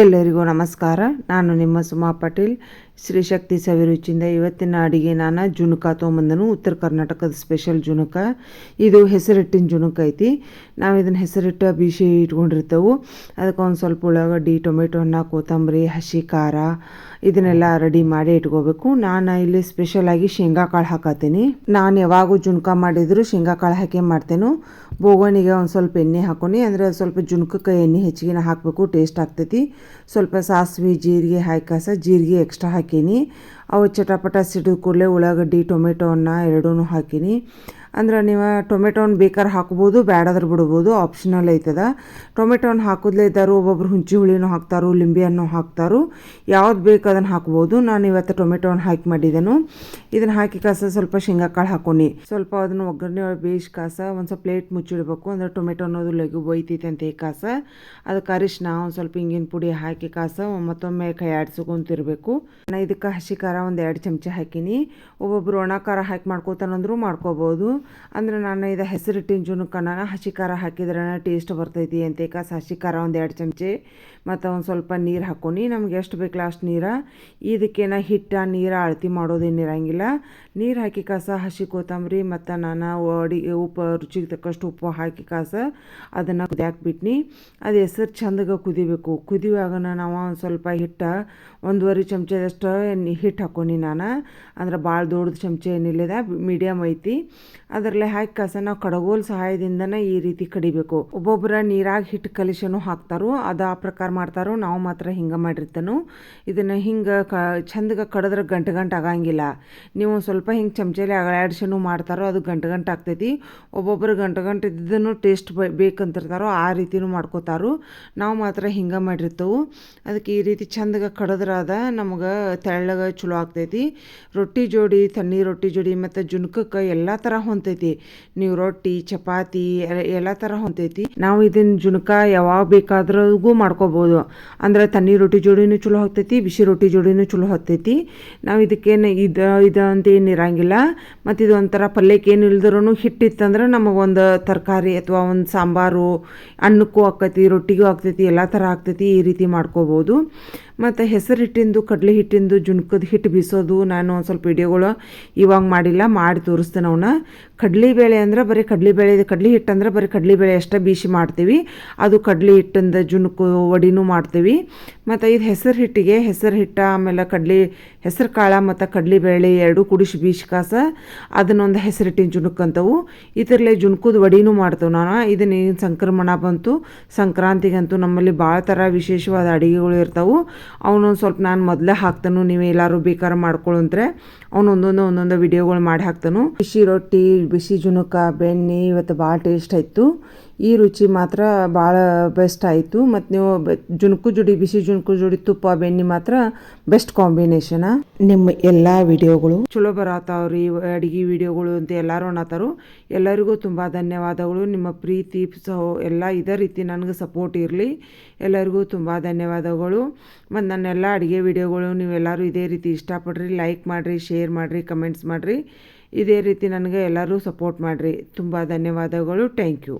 ಎಲ್ಲರಿಗೂ ನಮಸ್ಕಾರ. ನಾನು ನಿಮ್ಮ ಸುಮಾ ಪಾಟೀಲ್. ಶ್ರೀ ಶಕ್ತಿ ಸವಿರುಚಿಯಿಂದ ಇವತ್ತಿನ ಅಡಿಗೆ ನಾನು ಜುಣುಕ ತೊಗೊಂಬಂದನು. ಉತ್ತರ ಕರ್ನಾಟಕದ ಸ್ಪೆಷಲ್ ಜುಣುಕ. ಇದು ಹೆಸರಿಟ್ಟಿನ ಜುಣುಕ ಐತಿ. ನಾವು ಇದನ್ನು ಹೆಸರಿಟ್ಟು ಬೀಸಿ ಇಟ್ಕೊಂಡಿರ್ತೇವೆ. ಅದಕ್ಕೆ ಒಂದು ಸ್ವಲ್ಪ ಉಳ್ಳಾಗಡ್ಡಿ, ಟೊಮೆಟೊ ಹಣ್ಣು, ಕೊತ್ತಂಬರಿ, ಹಸಿ ಖಾರ ಇದನ್ನೆಲ್ಲ ರೆಡಿ ಮಾಡಿ ಇಟ್ಕೋಬೇಕು. ನಾನು ಇಲ್ಲಿ ಸ್ಪೆಷಲಾಗಿ ಶೇಂಗಾ ಕಾಳು ಹಾಕತ್ತೀನಿ ನಾನು ಯಾವಾಗೂ ಜುಣುಕ ಮಾಡಿದ್ರು ಶೇಂಗಾ ಕಾಳು ಹಾಕಿ ಮಾಡ್ತೇನೆ. ಬೋಗಣಿಗೆ ಒಂದು ಸ್ವಲ್ಪ ಎಣ್ಣೆ ಹಾಕೊನಿ. ಅಂದರೆ ಸ್ವಲ್ಪ ಜುಣುಕಕ್ಕೆ ಎಣ್ಣೆ ಹೆಚ್ಚಿಗೆನ ಹಾಕಬೇಕು ಟೇಸ್ಟ್ ಆಗ್ತೈತಿ. ಸ್ವಲ್ಪ ಸಾಸಿವೆ ಜೀರಿಗೆ ಹಾಕಾಸ ಜೀರಿಗೆ ಎಕ್ಸ್ಟ್ರಾ ಹಾಕೀನಿ ಅವು ಚಟಪಟ ಸಿಡಿದ ಕೂಡಲೇ ಉಳ್ಳಾಗಡ್ಡಿ ಟೊಮೆಟೊವನ್ನು ಎರಡೂ ಹಾಕೀನಿ. ಅಂದ್ರೆ ನೀವು ಟೊಮೆಟೊನ ಬೇಕಾದ್ರೆ ಹಾಕ್ಬೋದು, ಬ್ಯಾಡಾದ್ರೆ ಬಿಡ್ಬೋದು ಆಪ್ಷನಲ್ ಐತದ. ಟೊಮೆಟೊನ ಹಾಕೋದ್ಲೇ ಇದ್ದಾರು ಒಬ್ಬೊಬ್ರು ಹುಂಚಿ ಹುಳಿನೂ ಹಾಕ್ತಾರೋ ಹಣ್ಣು ಹಾಕ್ತಾರೋ. ಯಾವ್ದು ಬೇಕು ಅದನ್ನು ಹಾಕ್ಬೋದು. ನಾನು ಇವತ್ತು ಟೊಮೆಟೋನ ಹಾಕಿ ಮಾಡಿದೆನು. ಇದನ್ನು ಹಾಕಿ ಕಾಸ ಸ್ವಲ್ಪ ಶೇಂಗಾ ಕಾಳು ಹಾಕೊಂಡು ಸ್ವಲ್ಪ ಅದನ್ನು ಒಗ್ಗರಣೆ ಒಳಗೆ ಬೇಯಿಸಿ ಕಾಸ ಒಂದು ಸ್ವಲ್ಪ ಪ್ಲೇಟ್ ಮುಚ್ಚಿಡ್ಬೇಕು. ಅಂದ್ರೆ ಟೊಮೆಟೊ ಅನ್ನೋದು ಲಘು ಬೈತೈತೆ ಅಂತ ಈ ಕಾಸ. ಅದಕ್ಕೆ ಅರಿಶಿನ ಒಂದು ಸ್ವಲ್ಪ ಹಿಂಗಿನ ಪುಡಿ ಹಾಕಿ ಕಾಸ ಮತ್ತೊಮ್ಮೆ ಕೈ ಆಡಿಸ್ಕೊಂತಿರ್ಬೇಕು. ನಾನು ಇದಕ್ಕೆ ಹಸಿ ಖಾರ ಒಂದು ಎರಡು ಚಮಚ ಹಾಕೀನಿ. ಒಬ್ಬೊಬ್ಬರು ಒಣ ಖಾರ ಹಾಕಿ ಮಾಡ್ಕೋತಾನಂದ್ರೂ ಮಾಡ್ಕೋಬೋದು. ಅಂದ್ರೆ ನಾನು ಇದು ಹೆಸರಿಟ್ಟಿನ ಜುನಕ್ಕನ ಹಸಿ ಖಾರ ಹಾಕಿದ್ರೆ ಟೇಸ್ಟ್ ಬರ್ತೈತಿ ಅಂತ ಕಾಸ ಹಸಿ ಖಾರ ಒಂದು ಎರಡು ಚಮಚೆ. ಮತ್ತು ಒಂದು ಸ್ವಲ್ಪ ನೀರು ಹಾಕ್ಕೊಂಡು ನಮ್ಗೆ ಎಷ್ಟು ಬೇಕಲ್ಲ ಅಷ್ಟು ನೀರು. ಇದಕ್ಕೇನ ಹಿಟ್ಟು, ನೀರು, ಅಳತಿ ಮಾಡೋದೇನಿರಂಗಿಲ್ಲ ನೀರು ಹಾಕಿ ಕಾಸ ಹಸಿ ಕೊತ್ತಂಬರಿ ಮತ್ತು ನಾನು ಅಡಿಗೆ ಉಪ್ಪು ರುಚಿಗೆ ತಕ್ಕಷ್ಟು ಉಪ್ಪು ಹಾಕಿ ಕಾಸ ಅದನ್ನು ಕುದಿಯಾಕೆ ಬಿಟ್ನಿ. ಅದು ಹೆಸರು ಚಂದಗೆ ಕುದಿಬೇಕು. ಕುದಿಯುವಾಗ ನಾವು ಒಂದು ಸ್ವಲ್ಪ ಹಿಟ್ಟು, ಒಂದೂವರೆ ಚಮಚದಷ್ಟು ಹಿಟ್ಟು ಹಾಕ್ಕೊಂಡು ನಾನು. ಅಂದ್ರೆ ಭಾಳ ದೊಡ್ಡದು ಚಮಚ ಏನಿಲ್ಲದ ಮೀಡಿಯಮ್ ಐತಿ. ಅದರಲ್ಲೇ ಹಾಕಿ ಕಸ ನಾವು ಕಡಗೋಲ್ ಸಹಾಯದಿಂದನೇ ಈ ರೀತಿ ಕಡಿಬೇಕು. ಒಬ್ಬೊಬ್ಬರ ನೀರಾಗಿ ಹಿಟ್ಟು ಕಲಿಶನು ಹಾಕ್ತಾರೋ. ಅದು ಆ ಪ್ರಕಾರ ಮಾಡ್ತಾರೋ. ನಾವು ಮಾತ್ರ ಹಿಂಗೆ ಮಾಡಿರ್ತಾನು. ಇದನ್ನು ಹಿಂಗೆ ಕ, ಚಂದಗೆ ಕಡಿದ್ರೆ ಗಂಟು ಗಂಟು ಆಗಂಗಿಲ್ಲ. ನೀವು ಸ್ವಲ್ಪ ಹಿಂಗೆ ಚಮಚಲಿ ಅಗಳಾಡ್ಸನು ಮಾಡ್ತಾರೋ ಅದು ಗಂಟು ಗಂಟು ಆಗ್ತೈತಿ. ಒಬ್ಬೊಬ್ಬರು ಗಂಟು ಗಂಟು ಇದ್ದನ್ನು ಟೇಸ್ಟ್ ಬೇಕಂತಿರ್ತಾರೋ ಆ ರೀತಿನೂ ಮಾಡ್ಕೋತಾರೋ. ನಾವು ಮಾತ್ರ ಹಿಂಗೆ ಮಾಡಿರ್ತೇವೆ. ಅದಕ್ಕೆ ಈ ರೀತಿ ಚಂದಗೆ ಕಡದ್ರಾದ ನಮಗೆ ತೆಳ್ಳಗೆ ಚಲೋ ಆಗ್ತೈತಿ. ರೊಟ್ಟಿ ಜೋಡಿ, ತಣ್ಣೀರ್ ರೊಟ್ಟಿ ಜೋಡಿ ಮತ್ತು ಜುನ್ಕಕ್ಕೆ ಎಲ್ಲ ಥರ ಹೊಂತೈತಿ. ನೀವು ರೊಟ್ಟಿ, ಚಪಾತಿ ಎಲ್ಲ ಥರ ಹೊಂತೈತಿ. ನಾವು ಇದನ್ನ ಜುನ್ಕ ಯಾವಾಗ ಬೇಕಾದ್ರೂ ಮಾಡ್ಕೋಬೋದು. ಅಂದ್ರೆ ತಣ್ಣೀರ್ ರೊಟ್ಟಿ ಜೋಡಿನೂ ಚಲೋ ಹೋಗ್ತೈತಿ ಬಿಸಿ ರೊಟ್ಟಿ ಜೋಡಿನೂ ಚಲೋ ಹೋಗ್ತೈತಿ ನಾವು ಇದಕ್ಕೇನು ಇದು ಇದು ಅಂತ ಏನು ಇರಂಗಿಲ್ಲ. ಮತ್ತು ಇದು ಒಂಥರ ಪಲ್ಯಕ್ಕೆ ಏನು ಇಲ್ದ್ರೂ ಹಿಟ್ಟಿತ್ತಂದ್ರೆ ನಮಗೊಂದು ತರಕಾರಿ ಅಥವಾ ಒಂದು ಸಾಂಬಾರು ಅನ್ನಕ್ಕೂ ಆಕೈತಿ ರೊಟ್ಟಿಗೂ ಆಗ್ತೈತಿ, ಎಲ್ಲ ಥರ ಆಗ್ತೈತಿ ಈ ರೀತಿ ಮಾಡ್ಕೋಬೋದು. ಮತ್ತು ಹೆಸರು ಹಿಟ್ಟಿಂದು, ಕಡಲೆ ಹಿಟ್ಟಿಂದು, ಜುಣ್ಕದ ಹಿಟ್ಟು ಬೀಸೋದು ನಾನು ಒಂದು ಸ್ವಲ್ಪ ವಿಡಿಯೋಗಳು ಇವಾಗ ಮಾಡಿಲ್ಲ, ಮಾಡಿ ತೋರಿಸ್ತೇನೆ ಅವನ್ನ ಬೇಳೆ ಅಂದ್ರೆ ಬರೀ ಬೇಳೆ, ಕಡಲೆ ಹಿಟ್ಟು ಅಂದ್ರೆ ಬರೀ ಬೇಳೆ ಅಷ್ಟೇ ಬೀಸಿ ಮಾಡ್ತೀವಿ. ಅದು ಕಡ್ಲಿ ಹಿಟ್ಟಿಂದ ಜುಣುಕು ವಡಿನೂ ಮಾಡ್ತೀವಿ. ಮತ್ತು ಇದು ಹೆಸರು ಹಿಟ್ಟಿಗೆ, ಹೆಸರು ಹಿಟ್ಟು, ಆಮೇಲೆ ಕಡ್ಲಿ, ಹೆಸರು ಕಾಳು ಮತ್ತು ಕಡಲೆಬೇಳೆ ಎರಡು ಕುಡಿಸಿ ಬೀಸಿ ಕಾಸ, ಅದನ್ನೊಂದು ಹೆಸರು ಹಿಟ್ಟಿನ ಈ ಇದರಲ್ಲೇ ಜುಣುಕದ ವಡಿನೂ ಮಾಡ್ತೇವೆ ನಾನು. ಇದನ್ನ ಸಂಕ್ರಮಣ ಬಂತು, ಸಂಕ್ರಾಂತಿಗಂತೂ ನಮ್ಮಲ್ಲಿ ಭಾಳ ಥರ ವಿಶೇಷವಾದ ಅಡುಗೆಗಳು ಇರ್ತಾವೆ. ಅವನೊಂದು ಸ್ವಲ್ಪ ನಾನು ಮೊದಲೇ ಹಾಕ್ತಾನು, ನೀವು ಎಲ್ಲರೂ ಬೇಕಾದ್ರೆ ಮಾಡ್ಕೊಳ್ಳಂದ್ರೆ ಅವ್ನು ಒಂದೊಂದು ಒಂದೊಂದು ವಿಡಿಯೋಗಳು ಮಾಡಿ ಹಾಕ್ತಾನು. ಬಿಸಿ ರೊಟ್ಟಿ, ಬಿಸಿ ಜುಣುಕ, ಬೆಣ್ಣೆ ಇವತ್ತು ಭಾಳ ಟೇಸ್ಟ್ ಆಯಿತು. ಈ ರುಚಿ ಮಾತ್ರ ಭಾಳ ಬೆಸ್ಟ್ ಆಯಿತು. ಮತ್ತು ನೀವು ಜುಣಕು ಜೋಡಿ ಬಿಸಿ ಜುಣುಕು ಜೋಡಿ ತುಪ್ಪ ಬೆಣ್ಣೆ ಮಾತ್ರ ಬೆಸ್ಟ್ ಕಾಂಬಿನೇಷನ ನಿಮ್ಮ ಎಲ್ಲ ವಿಡಿಯೋಗಳು ಚಲೋ ಬರತ್ತಾವ್ರಿ ಅಡುಗೆ ವಿಡಿಯೋಗಳು ಅಂತ ಎಲ್ಲರೂ ಅನ್ನತ್ತಾರು ಎಲ್ಲರಿಗೂ ತುಂಬ ಧನ್ಯವಾದಗಳು. ನಿಮ್ಮ ಪ್ರೀತಿ ಸಹೋ ಎಲ್ಲ ಇದೇ ರೀತಿ ನನಗೆ ಸಪೋರ್ಟ್ ಇರಲಿ. ಎಲ್ಲರಿಗೂ ತುಂಬ ಧನ್ಯವಾದಗಳು. ಮತ್ತು ನನ್ನೆಲ್ಲ ಅಡುಗೆ ವಿಡಿಯೋಗಳು ನೀವೆಲ್ಲರೂ ಇದೇ ರೀತಿ ಇಷ್ಟಪಡ್ರಿ ಲೈಕ್ ಮಾಡಿರಿ ಶೇರ್ ಮಾಡಿರಿ ಕಮೆಂಟ್ಸ್ ಮಾಡಿರಿ. ಇದೇ ರೀತಿ ನನಗೆ ಎಲ್ಲರೂ ಸಪೋರ್ಟ್ ಮಾಡಿರಿ. ತುಂಬ ಧನ್ಯವಾದಗಳು. Thank you